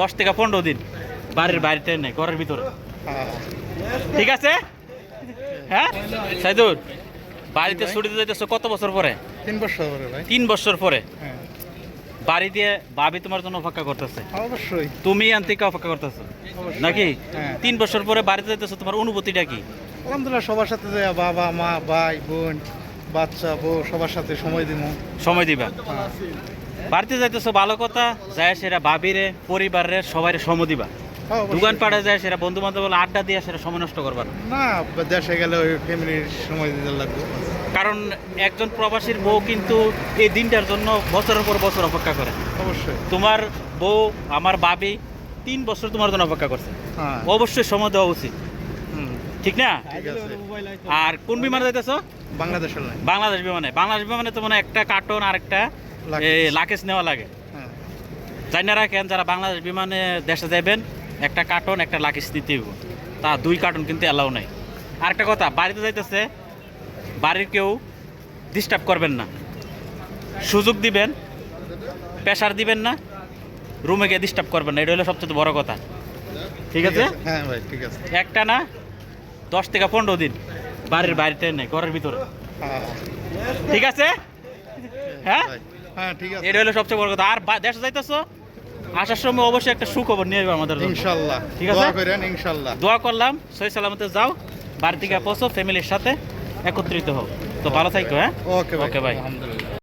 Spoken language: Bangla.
দশ থেকে পনেরো দিন বাড়ির বাড়িতে নেই ঘরের ভিতরে। ঠিক আছে? হ্যাঁ? সাইদুর বাড়িতে ছুটিতে যাইতেছো কত বছর পরে? তিন বছর ভাই। তিন বছর পরে? হ্যাঁ। বাড়ি দিয়ে ভাবি তোমার জন্য অপেক্ষা করতেছে? অবশ্যই। তুমি আন্তিকা অপেক্ষা করতেছো? নাকি? হ্যাঁ। তিন বছর পরে বাড়িতে যাইতেছো তোমার অনুভূতিটা কি? আলহামদুলিল্লাহ সবার সাথে যে বাবা মা ভাই বোন বাচ্চা বউ সবার সাথে সময় দিব সময় দিবা? হ্যাঁ। বাড়িতে যাইতেছো ভালো কথা। যায় সেরা ভাবিরে পরিবারের সবাই সময় দিবা। হ্যাঁ, দোকান পাড়ে যায় সেরা বন্ধু বান্ধব আড্ডা দিয়ে সেটা সময় নষ্ট করবা না। দেশে গেলে ওই ফ্যামিলির সময় দিতে লাগবে। কারণ একজন প্রবাসীর বউ কিন্তু এই দিনটার জন্য বছরের পর বছর অপেক্ষা করে। অবশ্যই। তোমার বউ আমার বাবি তিন বছর তোমার জন্য অপেক্ষা করছে। হ্যাঁ। অবশ্যই সময় দেওয়া উচিত। ঠিক না? আর কোন বিমানে যাইতেছো? বাংলাদেশের নাই বাংলাদেশ বিমানে। বাংলাদেশ বিমানে তো মানে একটা কার্টন আর একটা লাকেজ নেওয়া লাগে। হ্যাঁ। জানি না রাখেন যারা বাংলাদেশ বিমানে দেশে যাবেন একটা কার্টন একটা লাকেজ নিতে হইব। তা দুই কার্টন কিন্তু অ্যালাউ নাই। আর একটা কথা বাড়িতে যাইতেছে বাড়ির কেউ ডিস্টার্ব করবেন না। সুযোগ দিবেন প্রেশার দিবেন না রুমে গিয়ে ডিস্টার্ব করবেন না। এটা হলো সবচেয়ে বড় কথা। ঠিক আছে? হ্যাঁ ভাই ঠিক আছে। একটা না দশ থেকে পনেরো দিন বাড়ির বাড়িতে নেই ঘরের ভিতরে। হ্যাঁ। ঠিক আছে? হ্যাঁ? ভাই, হ্যাঁ ঠিক আছে। এটা হলো সবচেয়ে বড় কথা। আর দেশে যাইতেছো আসার সময় অবশ্যই একটা সুখবর নিয়ে যাবে আমাদের ইনশাল্লাহ। ঠিক আছে? দোয়া করেন ইনশাল্লাহ। দোয়া করলাম সহি সালামতে যাও বাড়ি থেকে পৌঁছো ফ্যামিলির সাথে একত্রিত হোক তো ভালো থাকো হ্যাঁ? ওকে ওকে ভাই। আলহামদুলিল্লাহ।